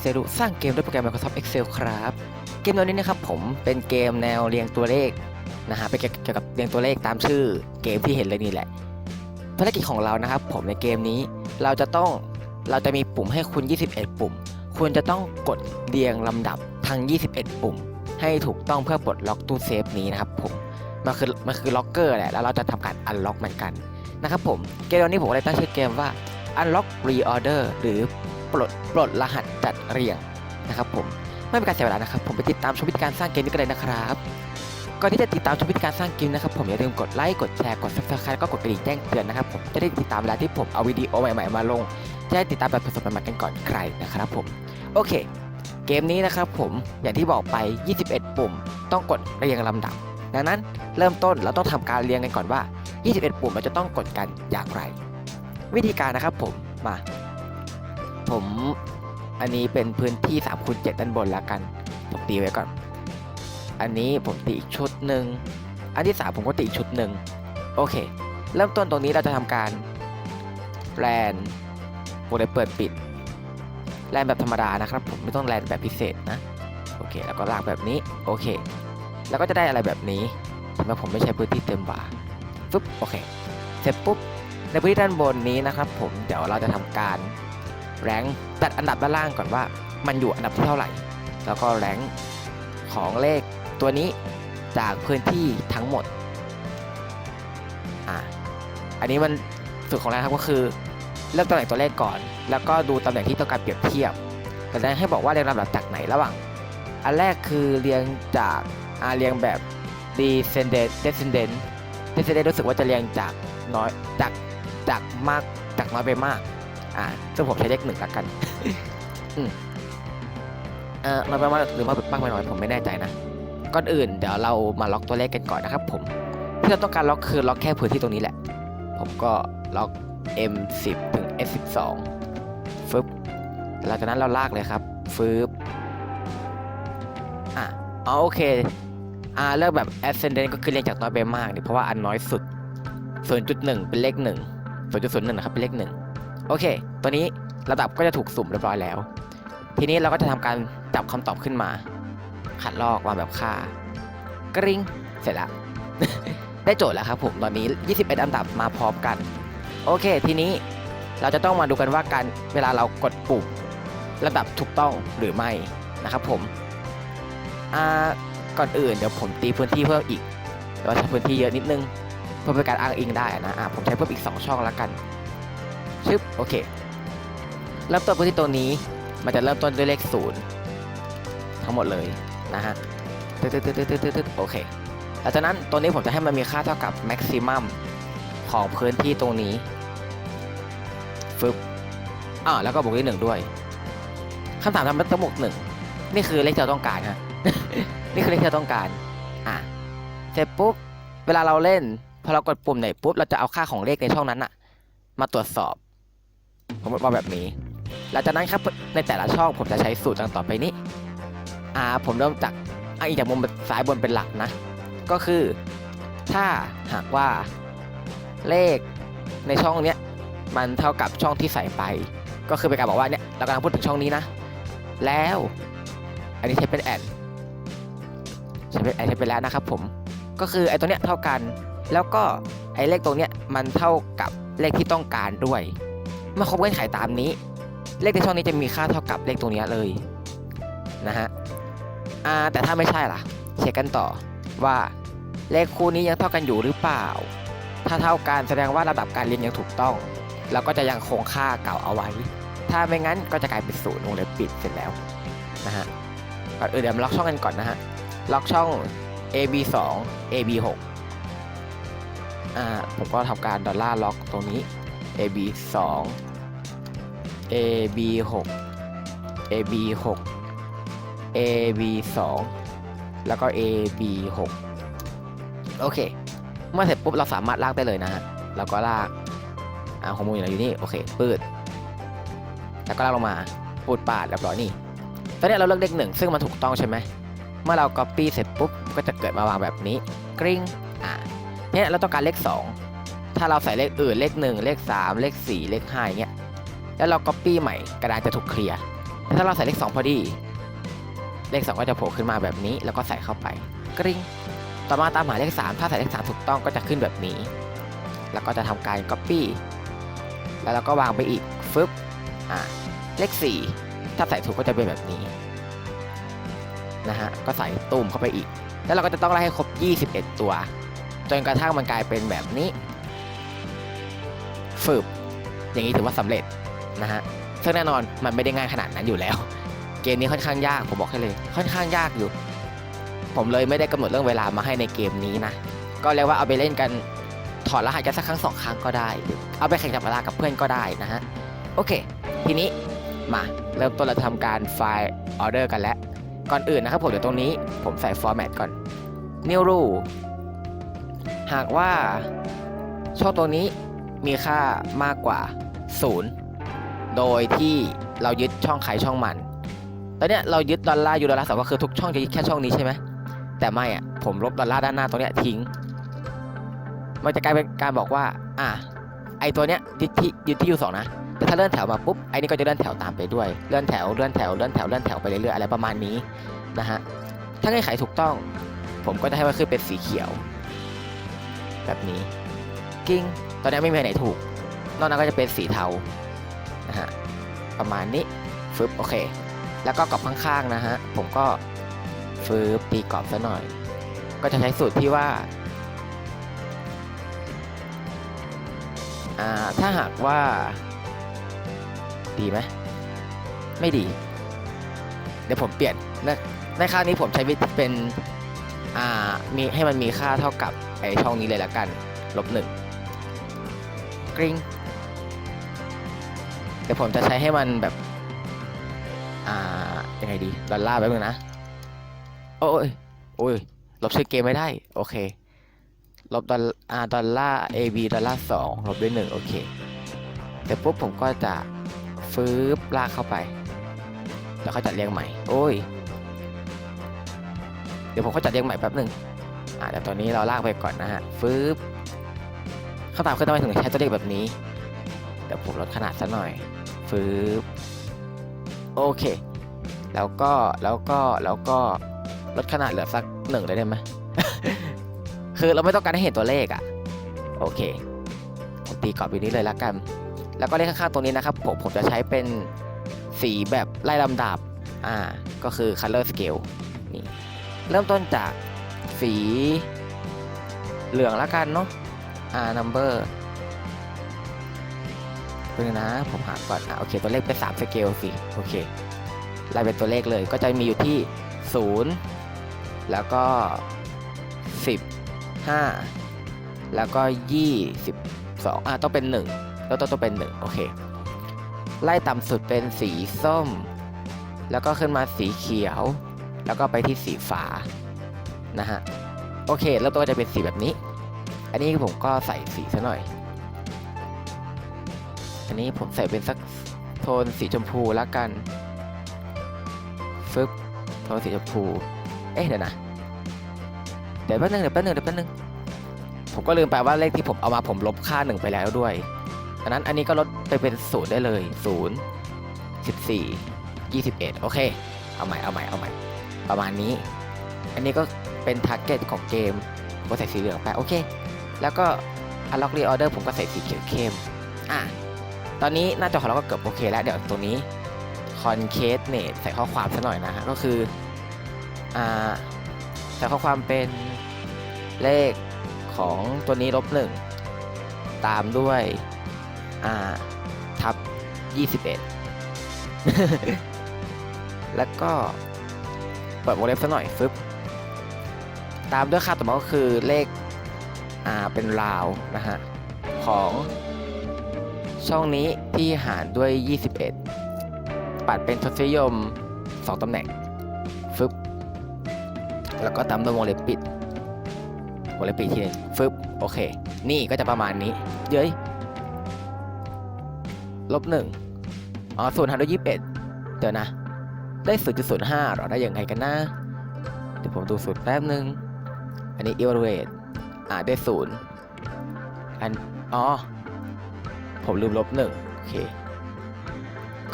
เซรุสร้างเกมด้วยโปรแกรม Microsoft Excel ครับ เกมตัวนี้นะครับผมเป็นเกมแนวเรียงตัวเลขนะฮะเป็นเกี่ยวกับเรียงตัวเลขตามชื่อเกมที่เห็นเลยนี่แหละ ภารกิจของเรานะครับผมในเกมนี้เราจะต้องเราจะมีปุ่มให้คุณ 21 ปุ่ม คุณจะต้องกดเรียงลำดับทั้ง 21 ปุ่ม ให้ถูกต้องเพื่อปลดล็อกตู้เซฟนี้นะครับผมมันคือมันคือล็อกเกอร์แหละแล้วเราจะทำการอันล็อกเหมือนกันนะครับผมเกมนี้ผมเลยตั้งชื่อเกมว่า Unlock Reorder หรือ ปลดปลดรหัสจัดเรียงนะครับผมไม่เป็นการเสียเวลานะครับ ผมไปติดตามชมวิธีการสร้างเกมนี้กันเลยนะครับก่อนที่จะติดตามชมวิธีการสร้างเกมนะครับผมอย่าลืมกดไลค์กดแชร์กด subscribe แล้วก็กดกระดิ่งแจ้งเตือนนะครับผมจะได้ติดตามเวลาที่ผมเอาวิดีโอใหม่ๆมาลงจะได้ติดตามแบบสดๆใหม่ๆกันก่อนใครนะครับผมโอเค เกมนี้นะครับผมอย่างที่บอกไป 21 ปุ่ม ต้องกดเรียงลำดับ ดังนั้นเริ่มต้นเราต้องทำการเรียงกันก่อนว่า 21 ปุ่มเราจะต้องกดกันอย่างไร วิธีการนะครับผมมา ผมอันนี้เป็นพื้นที่3คูณ7ด้านบนแล้วกันผมตีไว้ก่อน อันนี้ผมตีอีกชุดหนึ่งอันที่ 3 ผมก็ตีอีกชุดหนึ่งโอเค เริ่มต้นตรงนี้เราจะทำการแลนโมเดลเปิดปิดแลนแบบธรรมดานะครับ ผมไม่ต้องแลนแบบพิเศษนะโอเค แล้วก็ลากแบบนี้โอเค แล้วก็จะได้อะไรแบบนี้ทำไมผมไม่ใช้พื้นที่เต็มบาร์ฟึบโอเค เสร็จปุ๊บในพื้นที่ด้านบนนี้นะครับ ผมเดี๋ยวเราจะทำการ แรงตัดอันดับด้านล่างก่อนว่า มันอยู่อันดับที่เท่าไหร่ แล้วก็แรงของเลขตัวนี้จากพื้นที่ทั้งหมดอะอันนี้มันสูตรของแรงครับก็คือเลือกตำแหน่งตัวเลขก่อน แล้วก็ดูตำแหน่งที่ต้องการเปรียบเทียบแต่จะให้บอกว่าเรียงลำดับจากไหนระหว่าง อันแรกคือเรียงจากอาเรียงแบบ descendant descendant descendant รู้สึกว่าจะเรียงจากน้อยจากจากมากจากน้อยไปมาก อ่าซึ่งผมใช้เลขหนึ่งละกันอืมเอ่อน้อยไปมากหรือมากมากไปหน้อยผมไม่แน่ใจนะก่อนอื่นเดี๋ยวเรามาล็อกตัวเลขกันก่อนนะครับ ผมที่เราต้องการล็อกคือล็อกแค่พื้นที่ตรงนี้แหละ ผมก็ล็อก M10 ถึง S12 ฟึบหลังจากนั้นเราลากเลยครับฟึบอะอ๋อโอเคอ่าเลือกแบบ ascendant ก็คือเรียงจากน้อยไปมากเนี่ยเพราะว่าอันน้อยสุด 0.1 เป็นเลข1 0.01นะครับเป็นเลข1 โอเค ตัวนี้ระดับก็จะถูกสุ่มเรียบร้อยแล้ว ทีนี้เราก็จะทำการจับคำตอบขึ้นมา ขัดลอกวางแบบค่ากริ๊งเสร็จแล้วได้โจทย์แล้วครับผมตอนนี้ 21 อันดับมาพร้อมกัน โอเค ทีนี้เราจะต้องมาดูกันว่าการเวลาเรากดปุ่มระดับถูกต้องหรือไม่นะครับผมอ่าก่อนอื่นเดี๋ยวผมตีพื้นที่เพิ่มอีกเดี๋ยวใช้พื้นที่เยอะนิดนึงเพื่อเป็นการอ้างอิงได้นะอ่าผมใช้เพิ่มอีก 2 ช่องแล้วกัน ชึบโอเค เริ่มต้นพื้นที่ตัวนี้ มันจะเริ่มต้นด้วยเลขศูนย์ทั้งหมดเลยนะฮะตึ๊ดตึ๊ดตึ๊ดตึ๊ดตึ๊ดตึ๊ดโอเคหลังจากนั้นตัวนี้ผมจะให้มันมีค่าเท่ากับ maximum ของพื้นที่ตรงนี้ฟึบอ่าแล้วก็บวกด้วยหนึ่งด้วยคำถามทำไมต้องบวกหนึ่งนี่คือเลขที่เราต้องการฮะนี่คือเลขที่เราต้องการอะเสร็จปุ๊บเวลาเราเล่นพอเรากดปุ่มไหนปุ๊บเราจะเอาค่าของเลขในช่องนั้นอะมาตรวจสอบ ผมบอกแบบนี้ หลังจากนั้นครับในแต่ละช่องผมจะใช้สูตรดังต่อไปนี้ อ่าผมเริ่มจากอะอีกจากมุมซ้ายบนเป็นหลักนะ ก็คือถ้าหากว่าเลขในช่องเนี้ยมันเท่ากับช่องที่ใส่ไป ก็คือเป็นการบอกว่าเนี่ยเรากำลังพูดถึงช่องนี้นะ แล้วอันนี้ใช้เป็นแอดใช้เป็นแอดใช้ไปแล้วนะครับผมก็คือไอ้ตัวเนี้ยเท่ากัน แล้วก็ไอ้เลขตรงเนี้ยมันเท่ากับเลขที่ต้องการด้วย เมื่อครบเงื่อนไขตามนี้ เลขในช่องนี้จะมีค่าเท่ากับเลขตรงนี้เลยนะฮะแต่ถ้าไม่ใช่ล่ะ เช็คกันต่อว่าเลขคู่นี้ยังเท่ากันอยู่หรือเปล่า ถ้าเท่ากันแสดงว่าระดับการเรียนยังถูกต้อง เราก็จะยังคงค่าเก่าเอาไว้ ถ้าไม่งั้นก็จะกลายเป็นศูนย์วงเล็บปิดเสร็จแล้วนะฮะก่อนอื่นเดี๋ยวล็อกช่องกันก่อนนะฮะ ล็อกช่อง AB 2 AB 6อ่าผมก็ทำการดอลลาร์ล็อกตรงนี้ AB 2 AB 6 AB 6 AB 2 แล้วก็ AB 6 โอเค เมื่อเสร็จปุ๊บเราสามารถลากได้เลยนะฮะเราก็ลากอ่าข้อมูลอยู่ไหนอยู่นี่ โอเคปืด แล้วก็ลากลงมาปูดปาดเรียบร้อยนี่ ตอนนี้เราเลือกเลขหนึ่งซึ่งมันถูกต้องใช่ไหม เมื่อเรา copy เสร็จปุ๊บ ก็จะเกิดมาวางแบบนี้ กริ๊งอ่าเนี่ยเราต้องการเลข2 ถ้าเราใส่เลขอื่นเลข 1 เลข 3 เลข 4 เลข5อย่างเงี้ยแล้วเรา copy ใหม่กระดานจะถูกเคลียร์แต่ถ้าเราใส่เลข 2 พอดี เลข 2 ก็จะโผล่ขึ้นมาแบบนี้ แล้วก็ใส่เข้าไปกริ๊งต่อมาตามหาเลข 3 ถ้าใส่เลข 3 ถูกต้องก็จะขึ้นแบบนี้ แล้วก็จะทำการ Copy แล้วเราก็วางไปอีกฟึบอ่าเลข 4 ถ้าใส่ถูกก็จะเป็นแบบนี้นะฮะก็ใส่ตูมเข้าไปอีก แล้วเราก็จะต้องไล่ให้ครบ 21 ตัว จนกระทั่งมันกลายเป็นแบบนี้ ฝึบอย่างนี้ถือว่าสำเร็จนะฮะซึ่งแน่นอนมันไม่ได้ง่ายขนาดนั้นอยู่แล้ว เกมนี้ค่อนข้างยากผมบอกให้เลย ค่อนข้างยากอยู่ ผมเลยไม่ได้กำหนดเรื่องเวลามาให้ในเกมนี้นะก็เรียกว่าเอาไปเล่นกันถอดรหัสกันสักครั้งสองครั้งก็ได้ เอาไปแข่งจับเวลากับเพื่อนก็ได้นะฮะโอเค ทีนี้มาเริ่มต้นเราจะทำการไฟล์ออเดอร์กันแล้ว ก่อนอื่นนะครับผมเดี๋ยวตรงนี้ผมใส่ฟอร์แมตก่อน new rule หากว่าช่องตัวนี้ มีค่ามากกว่า 0 โดยที่เรายึดช่องใครช่องมัน ตอนเนี้ยเรายึดดอลลาร์ยูดอลลาร์สองก็คือทุกช่องจะยึดแค่ช่องนี้ใช่ไหม แต่ไม่อะ ผมลบดอลลาร์ด้านหน้าตรงเนี้ยทิ้ง มันจะกลายเป็นการบอกว่า อะ ไอตัวเนี้ยยึดที่ยึดที่ยูสองนะ แต่ถ้าเลื่อนแถวมาปุ๊บ ไอนี่ก็จะเลื่อนแถวตามไปด้วย เลื่อนแถว เลื่อนแถว เลื่อนแถว เลื่อนแถวไปเรื่อยๆ อะไรประมาณนี้นะฮะ ถ้าเงื่อนไขถูกต้อง ผมก็จะให้มันขึ้นเป็นสีเขียว แบบนี้ กิ้ง ตอนนี้ไม่มีไหนถูก นอกนั้นก็จะเป็นสีเทานะฮะประมาณนี้ฟึบโอเค แล้วก็กรอบข้างๆนะฮะผมก็ฟืบตีกรอบซะหน่อย ก็จะใช้สูตรที่ว่าอ่าถ้าหากว่า ดีไหมไม่ดี เดี๋ยวผมเปลี่ยนในในครานี้ผมใช้วิธีเป็นอ่ามีให้มันมีค่าเท่ากับไอช่องนี้เลยละกันลบหนึ่ง กริ๊งเดี๋ยวผมจะใช้ให้มันแบบ อ่า ยังไงดี ดอลลาร์แป๊บนึงนะ โอ้ย โอ้ย ลบชื่อเกมไม่ได้ โอเค ลบดอลอ่าดอลลาร์ AB ดอลลาร์สองลบด้วยหนึ่งโอเคเสร็จปุ๊บผมก็จะฟื้บลากเข้าไป แล้วก็จัดเรียงใหม่ โอ้ย เดี๋ยวผมก็จัดเรียงใหม่แป๊บหนึ่งอ่าแต่ตอนนี้เราลากไปก่อนนะฮะฟื้บ เข้าตามขึ้นทำไมถึงใช้ตัวเลขแบบนี้ เดี๋ยวผมลดขนาดซะหน่อยฟื้บโอเค แล้วก็แล้วก็แล้วก็ลดขนาดเหลือสักหนึ่งเลยได้ไหมคือเราไม่ต้องการให้เห็นตัวเลขอะโอเคผมตีกรอบอยู่นี้เลยละกัน แล้วก็เลขข้างๆตรงนี้นะครับ ผมผมจะใช้เป็นสีแบบไล่ลำดับ อ่า ก็คือ color scale นี่ เริ่มต้นจากสีเหลืองละกันเนาะ อ่า number เป็นงนะ ผมหาก่อนอ่าโอเค ตัวเลขเป็น3สเกลสิโอเคไล่เป็นตัวเลขเลยก็จะมีอยู่ที่ 0 แล้วก็ 10 5 แล้วก็ 22อ่าต้องเป็น 1 แล้วต้องต้องเป็น 1 โอเค ไล่ต่ำสุดเป็นสีส้ม แล้วก็ขึ้นมาสีเขียว แล้วก็ไปที่สีฟ้านะฮะโอเค แล้วตัวก็จะเป็นสีแบบนี้ อันนี้ผมก็ใส่สีซะหน่อย อันนี้ผมใส่เป็นสักโทนสีชมพูแล้วกันฟึบโทนสีชมพู เอ๊ะเดี๋ยวนะ เดี๋ยวแป๊บนึงเดี๋ยวแป๊บนึงเดี๋ยวแป๊บนึง ผมก็ลืมไปว่าเลขที่ผมเอามาผมลบค่าหนึ่งไปแล้วด้วยดังนั้นอันนี้ก็ลดไปเป็นศูนย์ได้เลยศูนย์สิบสี่ยี่สิบเอ็ดโอเค เอาใหม่เอาใหม่เอาใหม่ ประมาณนี้ อันนี้ก็เป็นทาร์เก็ตของเกมผมก็ใส่สีเหลืองไปโอเค แล้วก็ unlock reorder ผมก็ใส่สีเขียวเข้มอะตอนนี้หน้าจอของเราก็เกือบโอเคแล้ว เดี๋ยวตรงนี้ concatenate ใส่ข้อความซะหน่อยนะฮะก็คืออ่าใส่ข้อความเป็นเลขของตัวนี้ลบหนึ่งตามด้วยอ่าทับ 21 แล้วก็เปิดวงเล็บซะหน่อยฟึบตามด้วยค่าต่อมาก็คือเลขอ่า เป็นราวนะฮะของช่องนี้ที่หารด้วย 21 ปัดเป็นทศนิยม 2ตำแหน่งฟึบแล้วก็ตามด้วยวงเล็บปิดวงเล็บปิดอีทีหนึงฟึบโอเค นี่ก็จะประมาณนี้ เย้ยลบหนึ่งอ๋อศูนย์หารด้วยยี่สิบเอ็ดเดี๋ยวนะ ได้ศูนย์จุดศูนย์ห้าหรอ ได้ยังไงกันนะ เดี๋ยวผมดูสูตรแป๊บนึง อันนี้ evaluate อ่าได้ศูนย์อันอ๋อ ผมลืมลบหนึ่งโอเค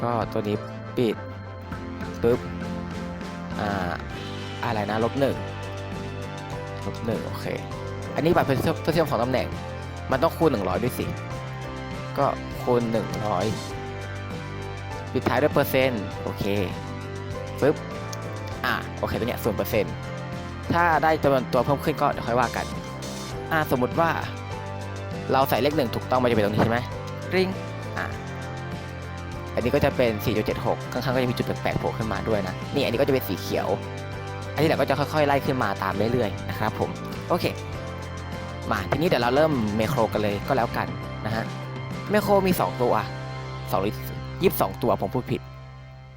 ก็ตัวนี้ปิดปุ๊บอ่าอะไรนะลบหนึ่งลบหนึ่งโอเค อันนี้บัตรเป็นตัวเชื่อมของตำแหน่ง มันต้องคูณหนึ่งร้อยด้วยสิ ก็คูณหนึ่งร้อยปิดท้ายด้วยเปอร์เซ็นต์โอเคปึ๊บอ่าโอเคตัวเนี้ยศูนย์เปอร์เซ็นต์ถ้าได้จำนวนตัวเพิ่มขึ้นก็เดี๋ยวค่อยว่ากัน อ่าสมมุติว่า เราใส่เลขหนึ่งถูกต้องมันจะเป็นตรงนี้ใช่ไหมริงอ่าอันนี้ก็จะเป็น 4.76 ข้างๆก็จะมีจุดแปลกๆโผล่ขึ้นมาด้วยนะ นี่อันนี้ก็จะเป็นสีเขียว อันนี้แหละก็จะค่อยๆไล่ขึ้นมาตามเรื่อยๆนะครับผม โอเค มาทีนี้เดี๋ยวเราเริ่มเมโครกันเลยก็แล้วกันนะฮะ เมโครมี 2 ตัว2หรือ22 ตัวผมพูดผิด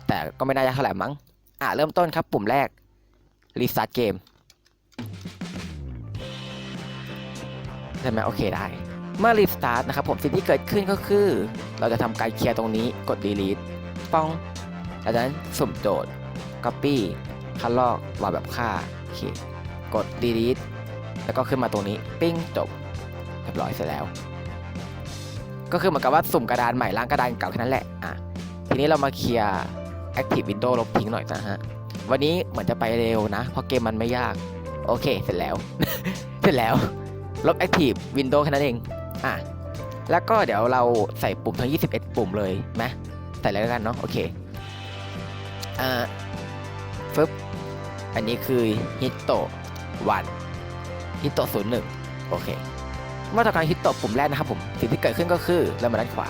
แต่ก็ไม่น่ายากเท่าไหร่มั้ง อะเริ่มต้นครับปุ่มแรก Restart Game ใช่ไหมโอเคได้ เมื่อ Restart นะครับผมสิ่งที่เกิดขึ้นก็คือ เราจะทำการเคลียร์ตรงนี้กด delete ป้องจากนั้นสุ่มโจทย์ copy คัดลอกวางแบบค่าโอเคกด delete แล้วก็ขึ้นมาตรงนี้ปิ้งจบเรียบร้อยเสร็จแล้ว ก็คือเหมือนกับว่าสุ่มกระดานใหม่ล้างกระดานเก่าแค่นั้นแหละอะทีนี้เรามาเคลียร์ active window ลบทิ้งหน่อยนะฮะวันนี้เหมือนจะไปเร็วนะ เพราะเกมมันไม่ยาก โอเค เสร็จแล้ว เสร็จแล้ว ลบ active window แค่นั้นเอง อะ แล้วก็เดี๋ยวเราใส่ปุ่มทั้ง 21 ปุ่มเลยไหมใส่เลยแล้วกันเนาะ โอเค อ่าฟึบ อันนี้คือฮิตโตวันฮิตโตศูนย์หนึ่งโอเค เมื่อการฮิตโตปุ่มแรกนะครับผม สิ่งที่เกิดขึ้นก็คือเรามาด้านขวา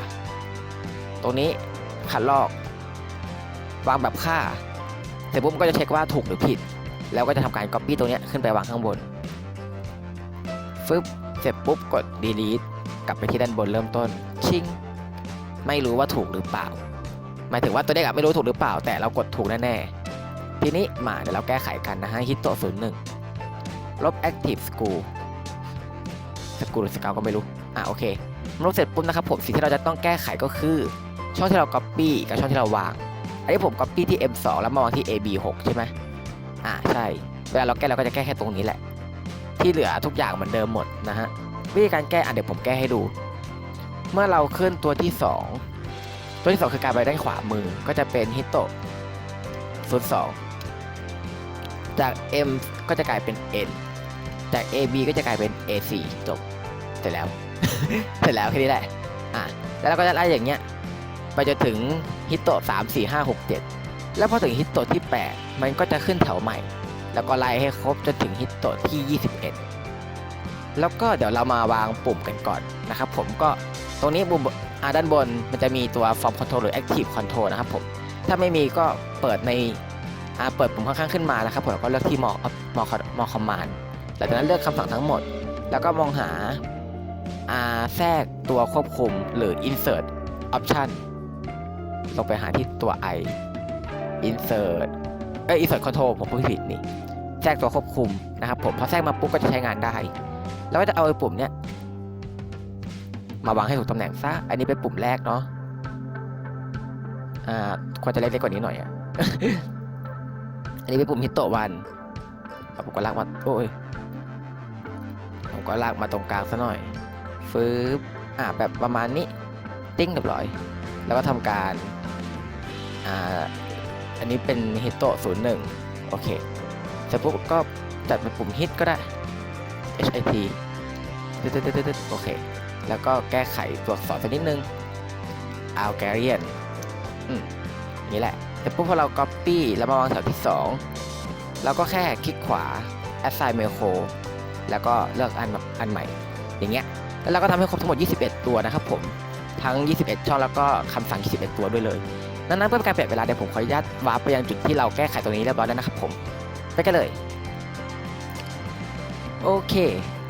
ตรงนี้ขัดลอก วางแบบค่า เสร็จปุ๊บก็จะเช็คว่าถูกหรือผิด แล้วก็จะทำการ Copy ตัวเนี้ยขึ้นไปวางข้างบน ฟึบเสร็จปุ๊บกด delete กลับไปที่ด้านบนเริ่มต้น ชิง ไม่รู้ว่าถูกหรือเปล่า หมายถึงว่าตัวเลขอะไม่รู้ถูกหรือเปล่า แต่เรากดถูกแน่ๆ ทีนี้มาเดี๋ยวเราแก้ไขกันนะฮะฮิตโตศูนย์หนึ่งลบ active school school หรือ scout ก็ไม่รู้ อะโอเคลบเสร็จปุ๊บนะครับผมสิ่งที่เราจะต้องแก้ไขก็คือ ช่องที่เรา copy กับช่องที่เราวาง อันนี้ผม copy ที่ M2 แล้วมาวางที่ AB6 ใช่ไหมอ่าใช่ เวลาเราแก้เราก็จะแก้แค่ตรงนี้แหละ ที่เหลือทุกอย่างเหมือนเดิมหมดนะฮะวิธีการแก้อะเดี๋ยวผมแก้ให้ดู เมื่อเราขึ้นตัวที่ 2 ตัวที่ 2 คือการไปด้านขวามือก็จะเป็นฮิตโตศูนย์สองจาก M ก็จะกลายเป็น N จาก AB ก็จะกลายเป็น AC จบเสร็จแล้ว เสร็จแล้วแค่นี้แหละอะแล้วเราก็จะไล่อย่างเงี้ยไปจนถึงฮิตโตสามสี่ห้าหกเจ็ดแล้วพอถึงฮิตโตที่ 8 มันก็จะขึ้นแถวใหม่ แล้วก็ไล่ให้ครบจนถึงฮิตโตที่ 21 แล้วก็เดี๋ยวเรามาวางปุ่มกันก่อนนะครับผมก็ตรงนี้ปุ่มอ่าด้านบนมันจะมีตัว form control หรือ active control นะครับผมถ้าไม่มีก็เปิดในอ่าเปิดปุ่มข้างๆขึ้นมานะครับผมแล้วก็เลือกที่ more more more command หลังจากนั้นเลือกคำสั่งทั้งหมด แล้วก็มองหาอ่าแทรกตัวควบคุมหรือ insert option ลงไปหาที่ตัว i insert เอ้ย insert control ผมพูดผิดนี่ แทรกตัวควบคุมนะครับผมพอแทรกมาปุ๊บก็จะใช้งานได้ แล้วก็จะเอาไอ้ปุ่มเนี้ยมาวางให้ถูกตำแหน่งซะอันนี้เป็นปุ่มแรกเนาะอ่าควรจะเล็กๆกว่านี้หน่อยอะอันนี้เป็นปุ่มฮิตโตวันผมก็ลากมาโอ้ยผมก็ลากมาตรงกลางซะหน่อยฟืบอ่าแบบประมาณนี้ติ้งเรียบร้อย แล้วก็ทำการอ่าอันนี้เป็นฮิตโตศูนย์หนึ่งโอเค เสร็จปุ๊บก็จัดเป็นปุ่มฮิตก็ได้ HIT ตึ๊ดตึ๊ดตึ๊ดดโอเค แล้วก็แก้ไขตรวจสอบสักนิดนึง Algerian อืมนี่แหละ เสร็จปุ๊บพอเรา Copy แล้วมาวางแถวที่ 2 เราก็แค่คลิกขวา Assign Macro แล้วก็เลือกอันอันใหม่ อย่างเงี้ย แล้วเราก็ทำให้ครบทั้งหมด 21 ตัวนะครับผม ทั้ง 21 ช่องแล้วก็คำสั่ง 21 ตัวด้วยเลย นั้นๆเพื่อเป็นการประหยัดเวลาเดี๋ยวผมขออนุญาตวาร์ปไปยังจุดที่เราแก้ไขตรงนี้เรียบร้อยแล้วนะครับผม ไปกันเลย โอเค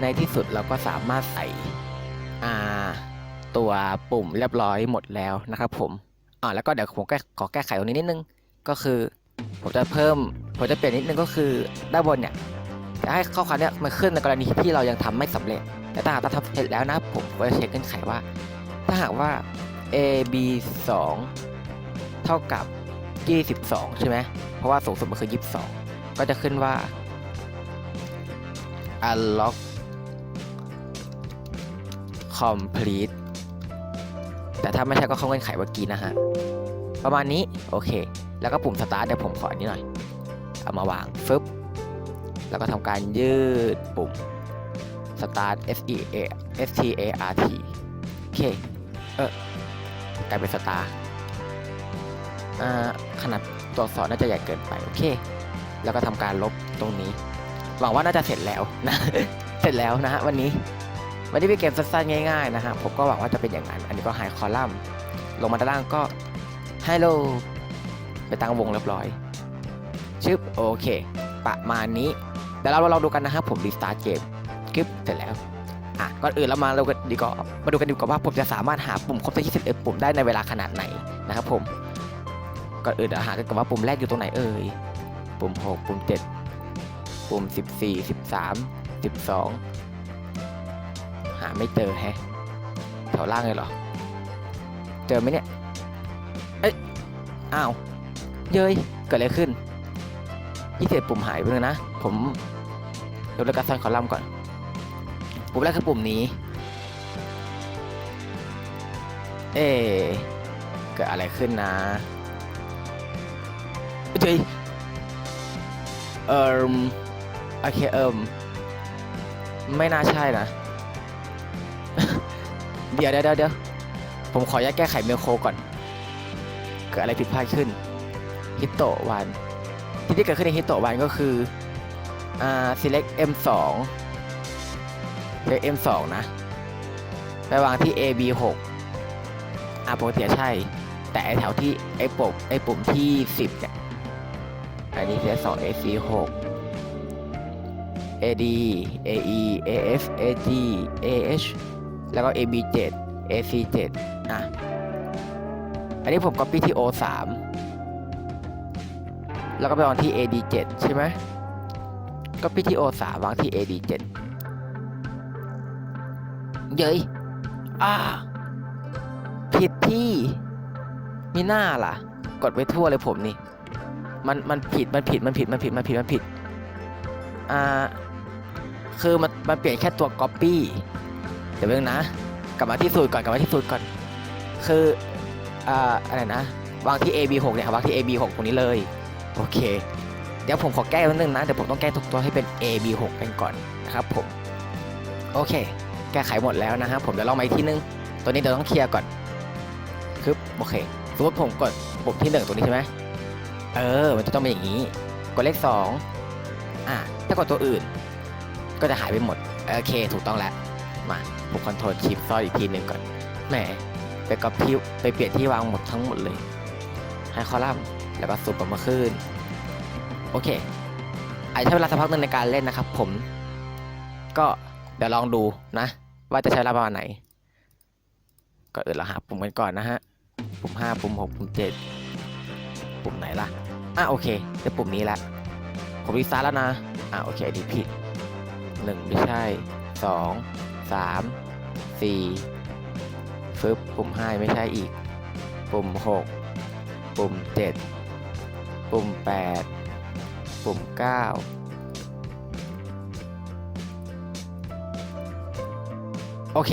ในที่สุดเราก็สามารถใส่ตัวปุ่มเรียบร้อยหมดแล้วนะครับผมอ่าแล้วก็เดี๋ยวผมแก้ขอแก้ไขตรงนี้นิดนึง ก็คือ ผมจะเพิ่ม ผมจะเปลี่ยนนิดนึงก็คือด้านบนเนี่ยจะให้ข้อความเนี่ยมันขึ้นในกรณีที่เรายังทำไม่สำเร็จ แต่ถ้าหากเราทำเสร็จแล้วนะ ผมก็จะเช็คเงื่อนไขว่า ถ้าหากว่า a b 2เท่ากับ 22 ใช่ไหม เพราะว่าสูงสุดมันคือ 22 ก็จะขึ้นว่า unlock complete แต่ถ้าไม่ใช่ก็เข้าเงื่อนไขเมื่อกี้นะฮะ ประมาณนี้ โอเค แล้วก็ปุ่มสตาร์เดี๋ยวผมขออันนี้หน่อย เอามาวางฟึบแล้วก็ทำการยืดปุ่ม start S E A S T A R T โอเค เออกลายเป็นสตาร์อ่าขนาดตัวอักษรน่าจะใหญ่เกินไป โอเค แล้วก็ทำการลบตรงนี้ หวังว่าน่าจะเสร็จแล้วนะ เสร็จแล้วนะฮะวันนี้ วันนี้เป็นเกมสั้นๆง่ายๆนะฮะผมก็หวังว่าจะเป็นอย่างนั้น อันนี้ก็ไฮคอลัมน์ลงมาด้านล่างก็ Hello ไปตั้งวงเรียบร้อย ชึบโอเค ประมาณนี้เดี๋ยวเราลองดูกันนะครับผมรีสตาร์ทเกมกึบเสร็จแล้วอะก่อนอื่นเรามาเรากันดีกว่ามาดูกันดีกว่าว่าผมจะสามารถหาปุ่มครบทั้ง21 ปุ่มได้ในเวลาขนาดไหนนะครับผมก่อนอื่นเดี๋ยวหากันก่อนว่าปุ่มแรกอยู่ตรงไหนเอ่ย ปุ่ม 6 ปุ่ม 7 ปุ่ม 14 13 12 หาไม่เจอแฮะแถวล่างเลยเหรอ เจอไหมเนี่ย เอ้ย อ้าว เย้ย เกิดอะไรขึ้นยี่สิบปุ่มหายไปเลยนะ ผมเดี๋ยวเราระซันคอลัมน์ก่อน ปุ่มแรกคือปุ่มนี้ เอ๊ะเกิดอะไรขึ้นนะเฮ้ย เอิมโอเคเอิมไม่น่าใช่นะ เดี๋ยวเดี๋ยวเดี๋ยวเดี๋ยวผมขออนุญาตแก้ไขเมลโคก่อน เกิดอะไรผิดพลาดขึ้น ฮิตโตวันที่ที่เกิดขึ้นในฮิตโตวันก็คืออ่า select M2 select M2 นะ ไปวางที่ AB6 อะปกติใช่ แต่แถวที่ไอปุ่มไอปุ่มที่ 10 เนี่ย อันนี้ select 2 AC6 AD AE AF AG AH แล้วก็ AB7 AC7 อะ อันนี้ผม copy ที่ O3 แล้วก็ไปวางที่ AD7 ใช่ไหม copy ที่ O3 วางที่ AD7 เย้ยอ่าผิดที่มีหน้าล่ะ กดไว้ทั่วเลยผมนี่ มันมันผิดมันผิดมันผิดมันผิดมันผิดมันผิดอ่าคือมันมันเปลี่ยนแค่ตัว copy เดี๋ยวเพิ่งนะ กลับมาที่สูตรก่อนกลับมาที่สูตรก่อน คืออ่าอะไรนะวางที่ AB6 เนี่ยครับวางที่ AB6 ตรงนี้เลยโอเค เดี๋ยวผมขอแก้นิดนึงนะเดี๋ยวผมต้องแก้ทุกตัวให้เป็น AB6 กันก่อนนะครับผมโอเค แก้ไขหมดแล้วนะครับผมเดี๋ยวลองมาอีกทีนึง ตัวนี้เดี๋ยวต้องเคลียร์ก่อนคือโอเคสมมติผมกดปุ่มที่หนึ่งตัวนี้ใช่ไหม เออ มันจะต้องเป็นอย่างนี้ กดเลขสองอะถ้ากดตัวอื่น ก็จะหายไปหมด โอเค ถูกต้องแล้ว มาผมคอนโทรลชิปซ่อนอีกทีหนึ่งก่อน แหม ไปกับที่ไปเปลี่ยนที่วางหมดทั้งหมดเลย ให้คอลัมน์ แล้วก็สูบออกมาขึ้น โอเค อาจจะใช้เวลาสักพักหนึ่งในการเล่นนะครับ ผม ก็เดี๋ยวลองดูนะ ว่าจะใช้เวลาประมาณไหน ก็อื่นเราหาปุ่มกันก่อนนะฮะ ปุ่ม5ปุ่ม6ปุ่ม7ปุ่มไหนล่ะ อะโอเคได้ปุ่มนี้แล้วผมรีสตาร์แล้วนะ อะโอเคอันนี้ผิด1ไม่ใช่2 3 4ฟึบปุ่ม5ไม่ใช่อีก ปุ่ม6ปุ่ม7ปุ่ม8ปุ่ม9โอเค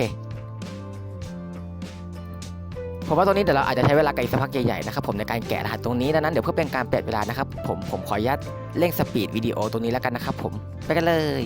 ผมว่าตรงนี้เดี๋ยวเราอาจจะใช้เวลากันอีกสักพักใหญ่ๆนะครับผมในการแกะรหัสตรงนี้ดังนั้นเดี๋ยวเพื่อเป็นการเปลี่ยนเวลานะครับผมผมขออนุญาตเร่งสปีดวิดีโอตรงนี้แล้วกันนะครับผมไปกันเลย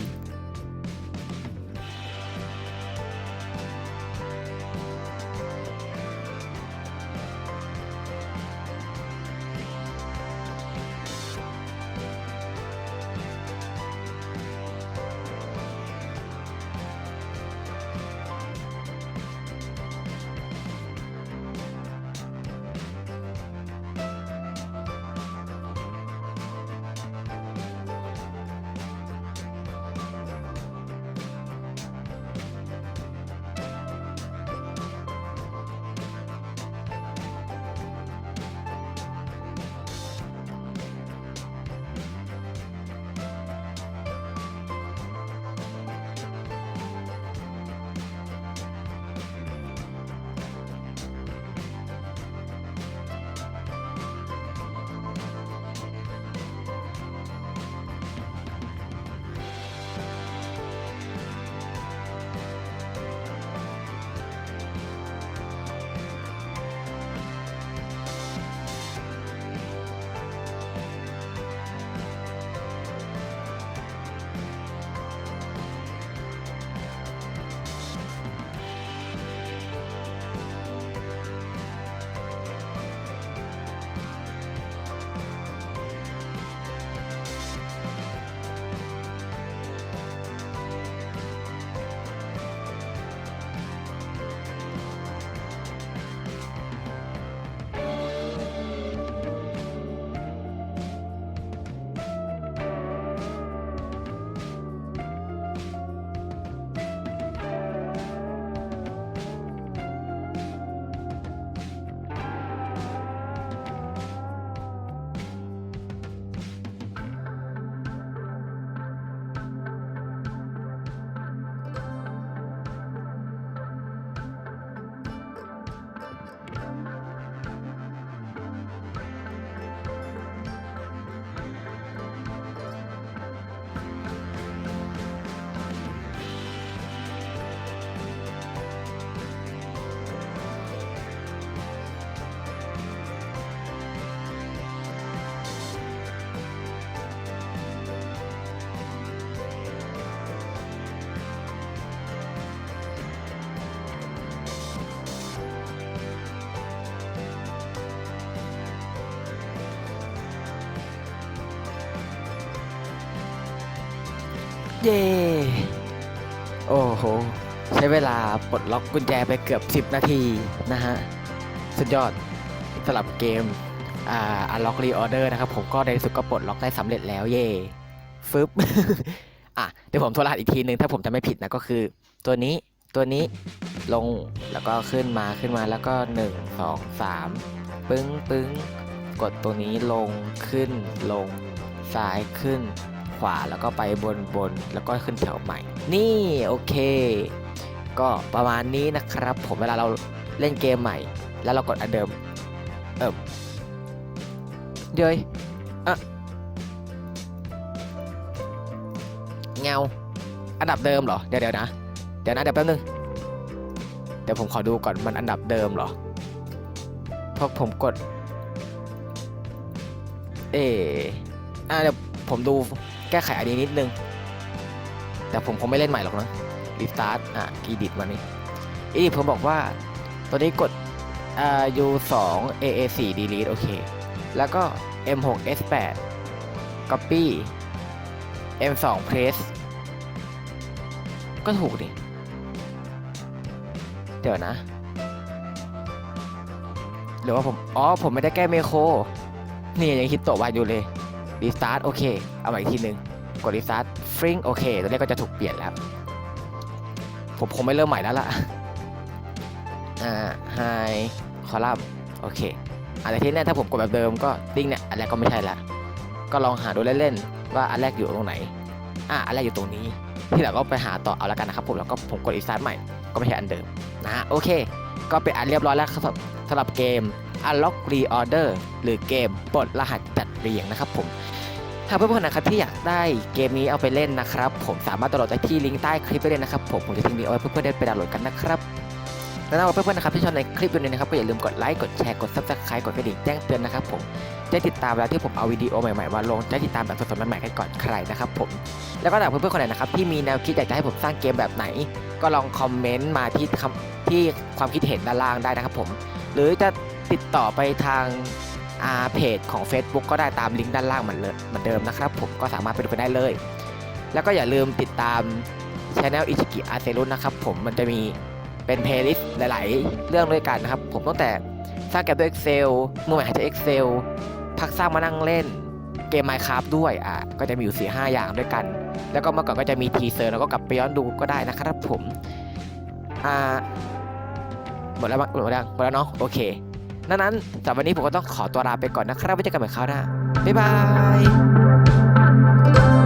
เย่โอ้โห ใช้เวลาปลดล็อกกุญแจไปเกือบ 10 นาทีนะฮะ สุดยอดสำหรับเกมอ่า Unlock Reorder นะครับ ผมก็ในที่สุดก็ปลดล็อกได้สำเร็จแล้วเย่ฟึบอะ เดี๋ยวผมทรรหัสอีกทีหนึ่งถ้าผมจะไม่ผิดนะก็คือ ตัวนี้ตัวนี้ลงแล้วก็ขึ้นมาขึ้นมาแล้วก็ 1 2 3 ปึ้งปึ้งกดตัวนี้ลงขึ้นลงซ้ายขึ้น ขวาแล้วก็ไปบนบนแล้วก็ขึ้นแถวใหม่ นี่โอเค ก็ประมาณนี้นะครับ ผมเวลาเราเล่นเกมใหม่ แล้วเรากดอันเดิม เออเดี๋ยวอะเงาอันดับเดิมเหรอ เดี๋ยวเดี๋ยวนะ เดี๋ยวนะเดี๋ยวแป๊บนึง เดี๋ยวผมขอดูก่อนมันอันดับเดิมเหรอเพราะผมกด เอออะเดี๋ยวผมดู แก้ไขอันนี้นิดนึง แต่ผมคงไม่เล่นใหม่หรอกนะรีสตาร์ทอะอีดิทมานี่อีดิทผมบอกว่าตัวนี้กดอ่า U2 AA4 delete โอเค แล้วก็ M6 S8 copy M2 press ก็ถูกดิ เดี๋ยวนะ หรือว่าผม อ๋อ ผมไม่ได้แก้เมโคร นี่ยังคิดโตวาอยู่เลย รีสตาร์ทโอเค เอาใหม่อีกทีนึง กดรีสตาร์ทฟริงโอเค ตัวเลขก็จะถูกเปลี่ยนแล้ว ผมคงไม่เริ่มใหม่แล้วล่ะ อ่าไฮคอลัมน์โอเคอันที่แน่ถ้าผมกดแบบเดิมก็ติ้งเนี่ยอันแรกก็ไม่ใช่ละ ก็ลองหาดูเล่นๆว่าอันแรกอยู่ตรงไหน อะอันแรกอยู่ตรงนี้ ที่เหลือก็ไปหาต่อเอาละกันนะครับผมแล้วก็ผมกดรีสตาร์ทใหม่ก็ไม่ใช่อันเดิมนะฮะโอเค ก็เป็นอันเรียบร้อยแล้วสำหรับเกม Unlock Reorder หรือเกมปลดรหัสจัด เรียงนะครับผมถ้าเพื่อนๆนะครับที่อยากได้เกมนี้เอาไปเล่นนะครับ ผมสามารถดาวน์โหลดได้ที่ลิงก์ใต้คลิปไปเลยนะครับผมผมจะทิ้งลิงก์เอาไว้เพื่อนๆได้ไปดาวน์โหลดกันนะครับแล้วสำหรับเพื่อนๆนะครับที่ชอบในคลิปวิดีโอนี้นะครับก็อย่าลืมกดไลค์กดแชร์กด subscribe กดกระดิ่งแจ้งเตือนนะครับผมจะติดตามเวลาที่ผมเอาวิดีโอใหม่ๆมาลงจะติดตามแบบสดๆใหม่ๆกันก่อนใครนะครับผมแล้วก็ถ้าเพื่อนๆคนไหนนะครับที่มีแนวคิดอยากจะให้ผมสร้างเกมแบบไหน ก็ลองคอมเมนต์มาที่คำที่ความคิดเห็นด้านล่างได้นะครับผมหรือจะติดต่อไปทาง เพจของ Facebook ก็ได้ตามลิงก์ด้านล่างเหมือนเหมือนเดิมนะครับ ผมก็สามารถไปดูกันได้เลย แล้วก็อย่าลืมติดตามช anel อิชิกิอาเซรุนะครับผมมันจะมีเป็นเพลย์ลิสต์หลาย ๆ เรื่องด้วยกันนะครับ ผมตั้งแต่สร้างเกมด้วย Excel มือใหม่หัดใช้ Excel พักสร้างมานั่งเล่นเกม Minecraft ด้วยอะก็จะมีอยู่ 4 5 อย่างด้วยกัน แล้วก็เมื่อก่อนก็จะมีทีเซอร์แล้วก็กลับไปย้อนดูก็ได้นะครับผมอ่าหมดแล้วมั้งหมดแล้วหมดแล้วเนาะโอเค นั้นนั้นสำหรับวันนี้ผมก็ต้องขอตัวลาไปก่อนนะครับไว้เจอกันใหม่คราวหน้าบ๊ายบาย